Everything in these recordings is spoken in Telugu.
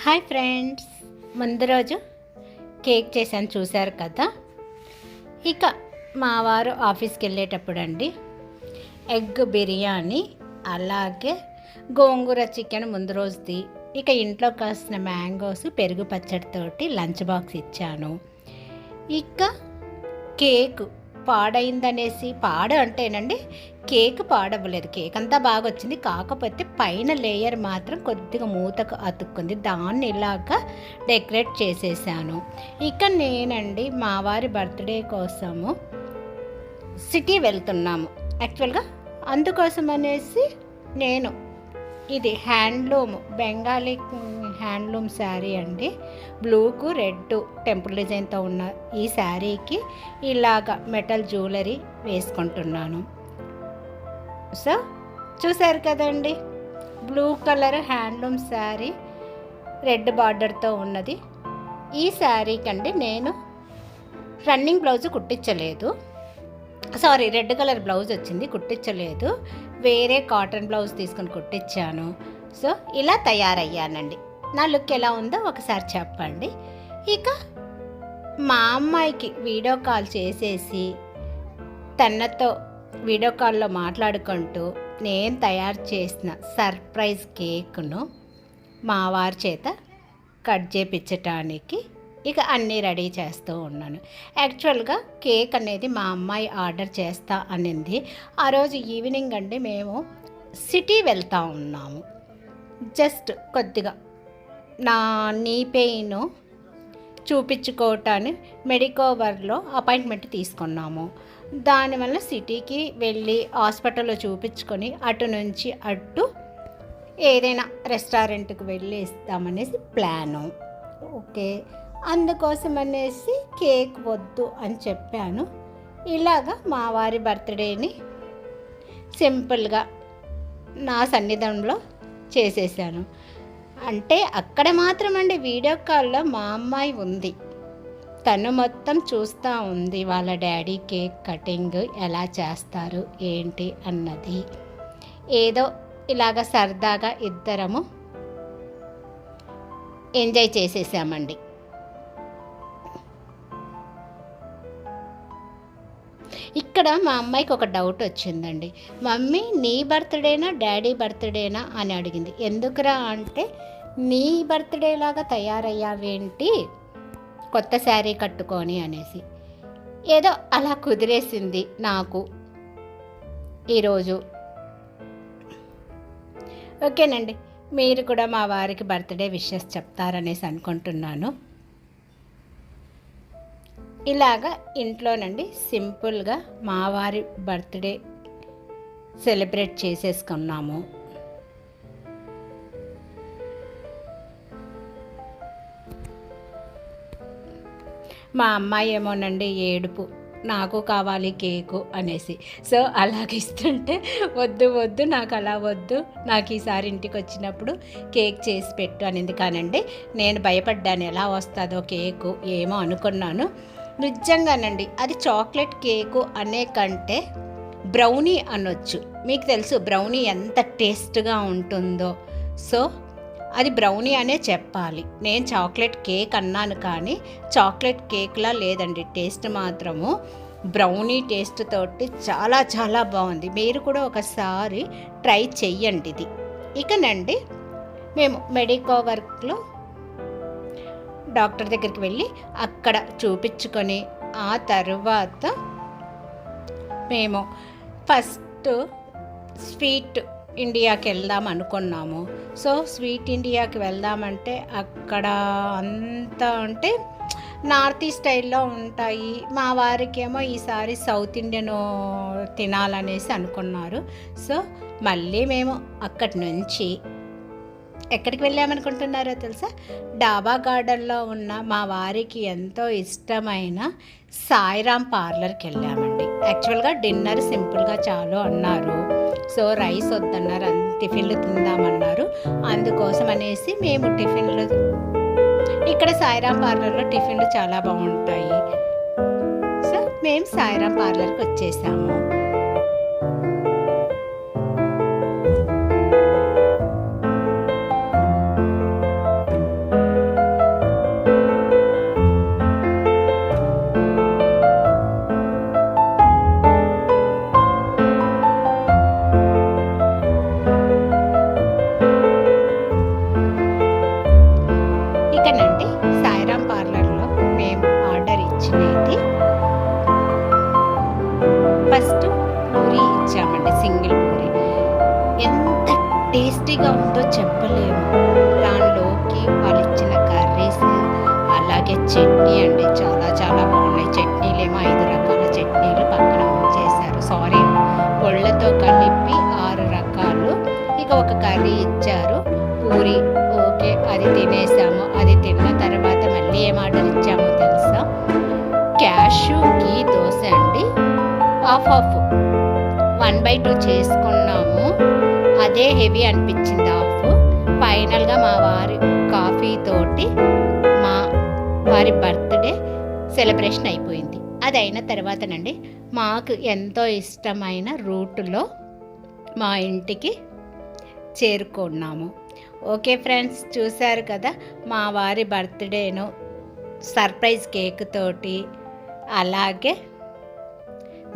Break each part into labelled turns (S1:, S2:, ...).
S1: Hi friends. ముందు రోజు కేక్ చేశాను చూశారు కదా? ఇక మా వారు ఆఫీస్కి వెళ్ళేటప్పుడు అండి ఎగ్ బిర్యానీ అలాగే గోంగూర చికెన్ ముందు రోజుది. ఇక ఇంట్లో కాసిన మ్యాంగోస్ పెరుగు పచ్చడితోటి లంచ్ బాక్స్ ఇచ్చాను. ఇక కేక్ పాడైందనేసి పాడు అంటేనండి కేక్ పాడవ్వలేదు. కేక్ అంతా బాగా వచ్చింది కాకపోతే పైన లేయర్ మాత్రం కొద్దిగా మూతకు అతుక్కుంది. దాన్ని ఇలాగా డెకరేట్ చేసేసాను. ఇక నేనండి మా వారి బర్త్డే కోసము సిటీ వెళ్తున్నాము. యాక్చువల్గా అందుకోసం అనేసి నేను ఇది హ్యాండ్లూమ్ బెంగాలీ హ్యాండ్లూమ్ శారీ అండి. బ్లూకు రెడ్ టెంపుల్ డిజైన్తో ఉన్న ఈ శారీకి ఇలాగ మెటల్ జ్యువెలరీ వేసుకుంటున్నాను. సో చూసారు కదండి? Blue colour handloom sari red బార్డర్తో ఉన్నది. ఈ శారీ కండి నేను రన్నింగ్ బ్లౌజ్ కుట్టించలేదు. సారీ రెడ్ కలర్ బ్లౌజ్ వచ్చింది కుట్టించలేదు. వేరే కాటన్ బ్లౌజ్ తీసుకొని కుట్టించాను. సో ఇలా తయారయ్యానండి. నా లుక్ ఎలా ఉందో ఒకసారి చెప్పండి. ఇక మా అమ్మాయికి వీడియో కాల్ చేసేసి తనతో వీడియో కాల్లో మాట్లాడుకుంటూ నేను తయారు చేసిన సర్ప్రైజ్ కేక్ను మా వారి చేత కట్ చేపించటానికి ఇక అన్నీ రెడీ చేస్తూ ఉన్నాను. యాక్చువల్గా కేక్ అనేది మా అమ్మాయి ఆర్డర్ చేస్తా అనింది. ఆ రోజు ఈవినింగ్ అండి మేము సిటీ వెళ్తూ ఉన్నాము. జస్ట్ కొద్దిగా నా నీ పెయిన్ చూపించుకోవటాన్ని మెడికోవర్లో అపాయింట్మెంట్ తీసుకున్నాము. దానివల్ల సిటీకి వెళ్ళి హాస్పిటల్లో చూపించుకొని అటు నుంచి అటు ఏదైనా రెస్టారెంట్కి వెళ్ళి ఇస్తామనేసి ప్లాను. ఓకే. అందుకోసం అనేసి కేక్ వద్దు అని చెప్పాను. ఇలాగా మా వారి బర్త్డేని సింపుల్గా నా సన్నిధంలో చేసేసాను. అంటే అక్కడ మాత్రం అండి వీడియో కాల్లో మా అమ్మాయి ఉంది. తను మొత్తం చూస్తూ ఉంది వాళ్ళ డాడీ కేక్ కటింగ్ ఎలా చేస్తారు ఏంటి అన్నది. ఏదో ఇలాగ సరదాగా ఇద్దరము ఎంజాయ్ చేసేసామండి. ఇక్కడ మా అమ్మాయికి ఒక డౌట్ వచ్చిందండి. మమ్మీ నీ బర్త్డేనా డాడీ బర్త్డేనా? అని అడిగింది. ఎందుకురా అంటే నీ బర్త్డే లాగా తయారయ్యావేంటి? కొత్త శారీ కట్టుకొని అనేసి. ఏదో అలా కుదిరేసింది నాకు ఈరోజు. ఓకేనండి. మీరు కూడా మా వారికి బర్త్డే విషెస్ చెప్తారనేసి అనుకుంటున్నాను. ఇలాగా ఇంట్లోనండి సింపుల్గా మావారి బర్త్డే సెలబ్రేట్ చేసేసుకున్నాము. మా అమ్మాయి ఏమోనండి ఏడుపు నాకు కావాలి కేకు అనేసి. సో అలాగ ఇస్తుంటే వద్దు వద్దు నాకు అలా వద్దు నాకు ఈసారి ఇంటికి వచ్చినప్పుడు కేక్ చేసి పెట్టు అనింది. కానండి నేను భయపడ్డాను ఎలా వస్తుందో కేకు ఏమో అనుకున్నాను. నిజంగానండి అది చాక్లెట్ కేకు అనే కంటే బ్రౌనీ అనొచ్చు. మీకు తెలుసు బ్రౌనీ ఎంత టేస్ట్గా ఉంటుందో. సో అది బ్రౌనీ అనే చెప్పాలి. నేను చాక్లెట్ కేక్ అన్నాను కానీ చాక్లెట్ కేక్లా లేదండి. టేస్ట్ మాత్రము బ్రౌనీ టేస్ట్ తోటి చాలా చాలా బాగుంది. మీరు కూడా ఒకసారి ట్రై చెయ్యండి ఇది. ఇకనండి మేము మెడికో వర్క్లో డాక్టర్ దగ్గరికి వెళ్ళి అక్కడ చూపించుకొని ఆ తర్వాత మేము ఫస్ట్ స్వీట్ ఇండియాకి వెళ్దాం అనుకున్నాము. సో స్వీట్ ఇండియాకి వెళ్దామంటే అక్కడ అంతా అంటే నార్త్ ఈ స్టైల్లో ఉంటాయి. మా వారికి ఏమో ఈసారి సౌత్ ఇండియన్ తినాలనేసి అనుకున్నారు. సో మళ్ళీ మేము అక్కడి నుంచి ఎక్కడికి వెళ్ళామనుకుంటున్నారో తెలుసా? డాబా గార్డెన్లో ఉన్న మా వారికి ఎంతో ఇష్టమైన సాయిరామ్ పార్లర్కి వెళ్ళామండి. యాక్చువల్గా డిన్నర్ సింపుల్గా చాలు అన్నారు. సో రైస్ వద్దన్నారు టిఫిన్లు తిందామన్నారు. అందుకోసం అనేసి మేము టిఫిన్లు ఇక్కడ సాయిరామ్ పార్లర్లో టిఫిన్లు చాలా బాగుంటాయి. సో మేము సాయిరామ్ పార్లర్కి వచ్చేసాము. టేస్టీగా ఉందో చెప్పలేము. దానిలోకి వాళ్ళు ఇచ్చిన కర్రీస్ అలాగే చట్నీ అండి. చాలా చాలా బాగున్నాయి. చట్నీలు ఏమో ఐదు రకాల చట్నీలు పక్కన చేశారు సారీ పొళ్ళతో కలిపి ఆరు రకాలు. ఇక ఒక కర్రీ ఇచ్చారు. పూరి. ఓకే. అది తినేసాము. అది తిన్న తర్వాత మళ్ళీ ఏం ఆర్డర్ ఇచ్చామో తెలుసా? క్యాషు గీ దోశ అండి. Half half one by two చేసుకున్నాం. అదే హెవీ అనిపించింది ఆఫ్. ఫైనల్గా మా వారి కాఫీ తోటి మా వారి బర్త్డే సెలబ్రేషన్ అయిపోయింది. అది అయిన తర్వాతనండి మాకు ఎంతో ఇష్టమైన రూట్లో మా ఇంటికి చేరుకున్నాము. ఓకే ఫ్రెండ్స్ చూశారు కదా మా వారి బర్త్డేను సర్ప్రైజ్ కేక్ తోటి అలాగే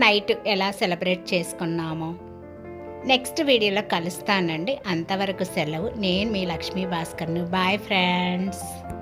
S1: నైట్ ఎలా సెలబ్రేట్ చేసుకున్నామో. నెక్స్ట్ వీడియోలో కలుస్తానండి. అంతవరకు సెలవు. నేను మీ లక్ష్మీ భాస్కర్ను. Bye friends.